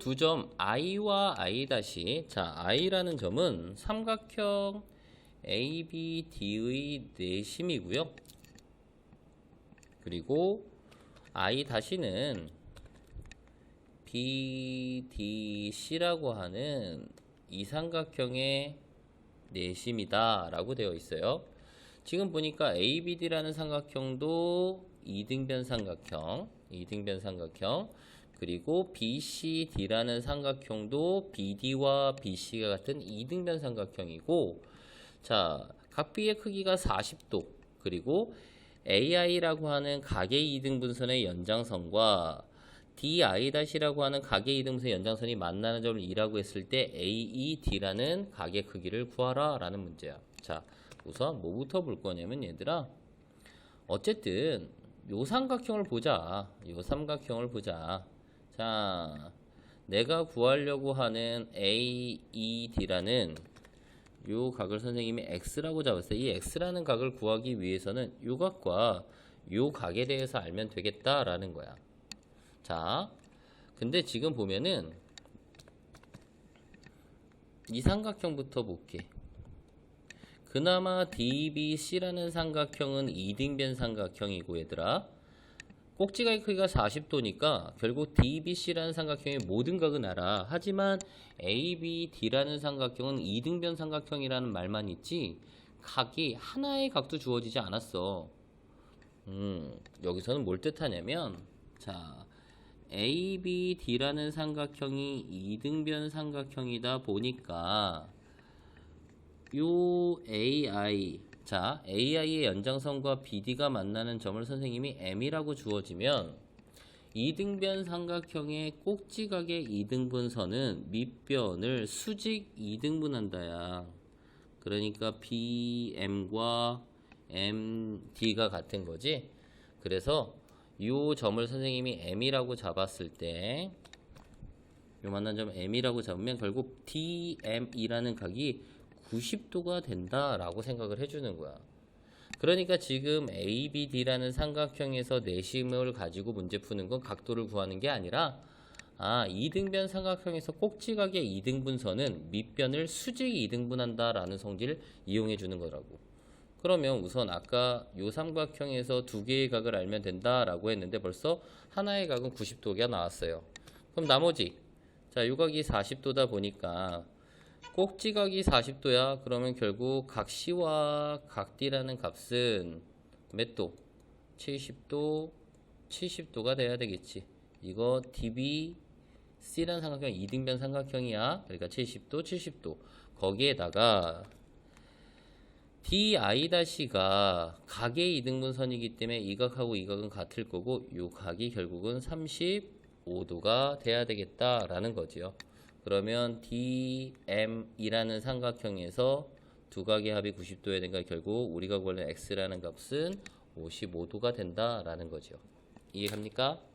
두 점 i와 i 다시 자 i라는 점은 삼각형 ABD의 내심이고요. 그리고 i 다시는 BDC라고 하는 이 삼각형의 내심이다라고 되어 있어요. 지금 보니까 ABD라는 삼각형도 이등변 삼각형, 이등변 삼각형, 그리고 BCD라는 삼각형도 BD와 BC가 같은 이등변 삼각형이고, 자, 각 B의 크기가 40도, 그리고 AI라고 하는 각의 이등분선의 연장선과 DI-라고 하는 각의 이등분선의 연장선이 만나는 점을 2라고 했을 때 AED라는 각의 크기를 구하라 라는 문제야. 자, 우선 뭐부터 볼 거냐면 얘들아, 어쨌든 요 삼각형을 보자. 요 삼각형을 보자. 자, 내가 구하려고 하는 AED라는 요 각을 선생님이 X라고 잡았어요. 이 X라는 각을 구하기 위해서는 요 각과 요 각에 대해서 알면 되겠다라는 거야. 자, 근데 지금 보면은 이 삼각형부터 볼게. 그나마 DBC라는 삼각형은 이등변 삼각형이고 얘들아 꼭지각의 크기가 40도니까 결국 DBC라는 삼각형의 모든 각은 알아. 하지만 ABD라는 삼각형은 이등변 삼각형이라는 말만 있지 각이 하나의 각도 주어지지 않았어. 음, 여기서는 뭘 뜻하냐면 자 ABD라는 삼각형이 이등변 삼각형이다 보니까 요 AI 자 AI의 연장선과 BD가 만나는 점을 선생님이 M이라고 주어지면 이등변 삼각형의 꼭지각의 이등분선은 밑변을 수직 이등분한다야. 그러니까 BM과 MD가 같은 거지. 그래서 요 점을 선생님이 M이라고 잡았을 때, 요 만난 점 M이라고 잡으면 결국 DM이라는 각이 90도가 된다라고 생각을 해주는 거야. 그러니까 지금 ABD라는 삼각형에서 내심을 가지고 문제 푸는 건 각도를 구하는 게 아니라 아, 이등변 삼각형에서 꼭지각의 이등분선은 밑변을 수직 이등분한다라는 성질을 이용해 주는 거라고. 그러면 우선 아까 요 삼각형에서 두 개의 각을 알면 된다라고 했는데 벌써 하나의 각은 90도가 나왔어요. 그럼 나머지 자, 요 각이 40도다 보니까 꼭지각이 40도야. 그러면 결국 각 C와 각 D라는 값은 몇 도? 70도, 70도가 돼야 되겠지. 이거 DB, C라는 삼각형 이등변 삼각형이야. 그러니까 70도, 70도. 거기에다가 DI-가 각의 이등분선이기 때문에 이 각하고 이 각은 같을 거고 이 각이 결국은 35도가 돼야 되겠다라는 거지요. 그러면 DM이라는 삼각형에서 두 각의 합이 90도여야 되니까 결국 우리가 구하는 X라는 값은 55도가 된다라는 거죠. 이해갑니까?